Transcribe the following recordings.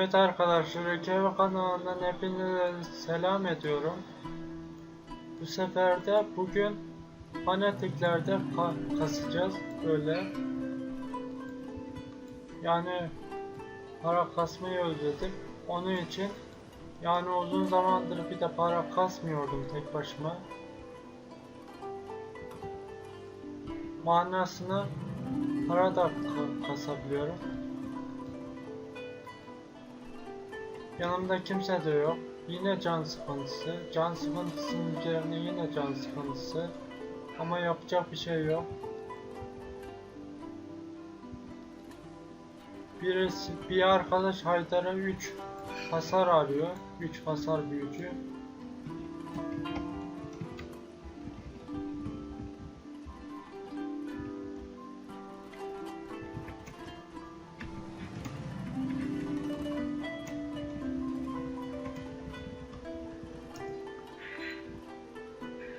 Evet arkadaşlar, Ülke kanalından hepinize selam ediyorum. Bu sefer de bugün fanatiklerde ka- kasacağız böyle. Yani para kasmayı özledim. Onun için yani uzun zamandır bir de para kasmıyordum tek başıma. Manasına para da ka- kasabiliyorum. Yanımda kimse de yok. Yine can sıkıntısı. Can sıkıntısının üzerine yine can sıkıntısı. Ama yapacak bir şey yok. Birisi, bir arkadaş Haydar'a 3 hasar arıyor. 3 hasar büyücü.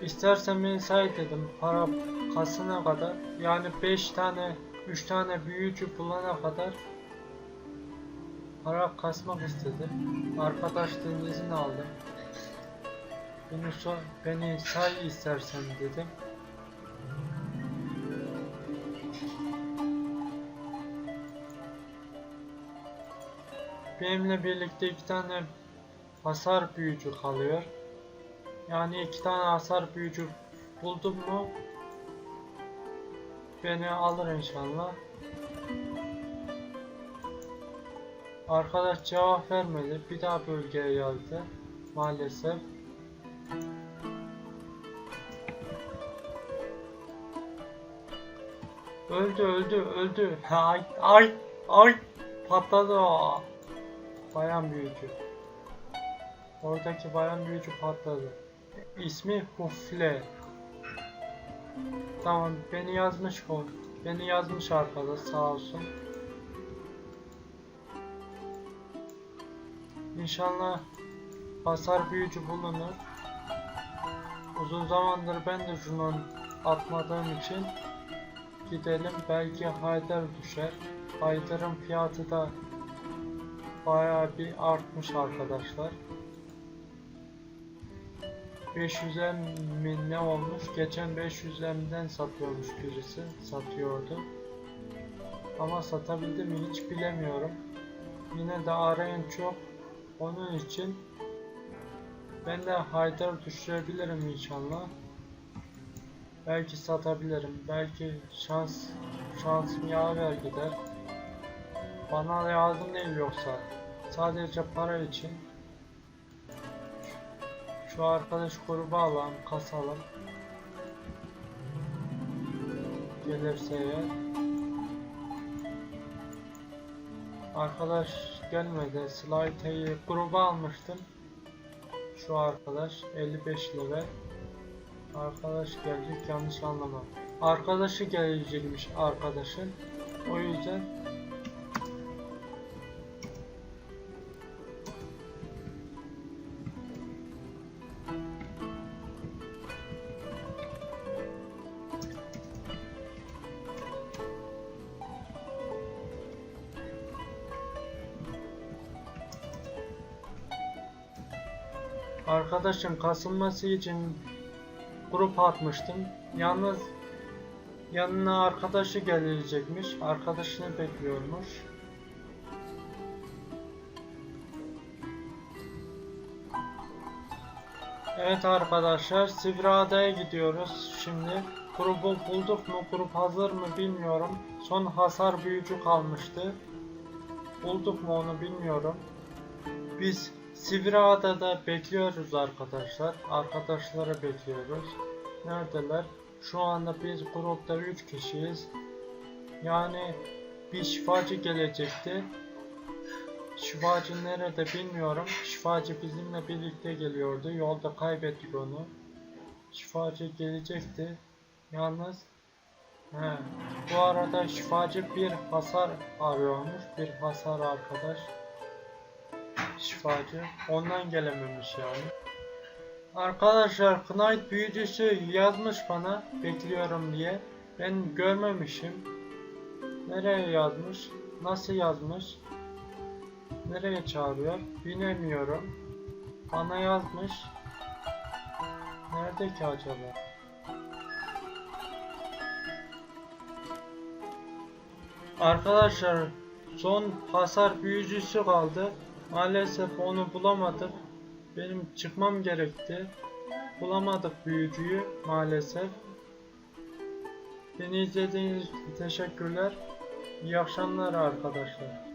İstersen beni say dedim para kasına kadar. Yani 5 tane 3 tane büyücü bulana kadar para kasmak istedi. Arkadaşlığın izin aldım. Beni, so beni say istersen dedim. Benimle birlikte iki tane hasar büyücü kalıyor. Yani iki tane hasar büyücü buldum mu beni alır inşallah. Arkadaş cevap vermedi. Bir daha bölgeye geldi. Maalesef. Öldü öldü öldü. Ay ay ay patladı o. Bayan büyücü. Oradaki bayan büyücü patladı. İsmi Hufle. Tamam beni yazmış o. Beni yazmış arkadaş sağ olsun. İnşallah hasar büyücü bulunur. Uzun zamandır ben de şunu atmadığım için gidelim belki Haydar düşer. Haydar'ın fiyatı da bayağı bir artmış arkadaşlar. 500'e mi ne olmuş? Geçen 500'den satıyormuş birisi. Satıyordu. Ama satabildi mi hiç bilemiyorum. Yine de arayan çok. Onun için ben de Haydar düşürebilirim inşallah. Belki satabilirim. Belki şans şansım yaver gider. Bana lazım değil yoksa. Sadece para için. Şu arkadaş grubu alalım, kasalım. Gelirse eğer. Arkadaş gelmedi. Slayte'yi gruba almıştım. Şu arkadaş 55 level. Arkadaş gelecek yanlış anlama. Arkadaşı gelecekmiş arkadaşın. O yüzden Arkadaşım kasılması için grup atmıştım. Yalnız yanına arkadaşı gelecekmiş. Arkadaşını bekliyormuş. Evet arkadaşlar Sivriada'ya gidiyoruz şimdi. Grubu bulduk mu? Grup hazır mı bilmiyorum. Son hasar büyücü kalmıştı. Bulduk mu onu bilmiyorum. Biz Sivriada'da bekliyoruz arkadaşlar. Arkadaşları bekliyoruz. Neredeler? Şu anda biz grupta 3 kişiyiz. Yani bir şifacı gelecekti. Şifacı nerede bilmiyorum. Şifacı bizimle birlikte geliyordu. Yolda kaybettik onu. Şifacı gelecekti. Yalnız He. Bu arada şifacı bir hasar arıyormuş. Bir hasar arkadaş şifacı. Ondan gelememiş yani. Arkadaşlar Knight büyücüsü yazmış bana bekliyorum diye. Ben görmemişim. Nereye yazmış? Nasıl yazmış? Nereye çağırıyor? Binemiyorum. Bana yazmış. Nerede ki acaba? Arkadaşlar son hasar büyücüsü kaldı. Maalesef onu bulamadık. Benim çıkmam gerekti. Bulamadık büyücüyü maalesef. Beni izlediğiniz için teşekkürler. İyi akşamlar arkadaşlar.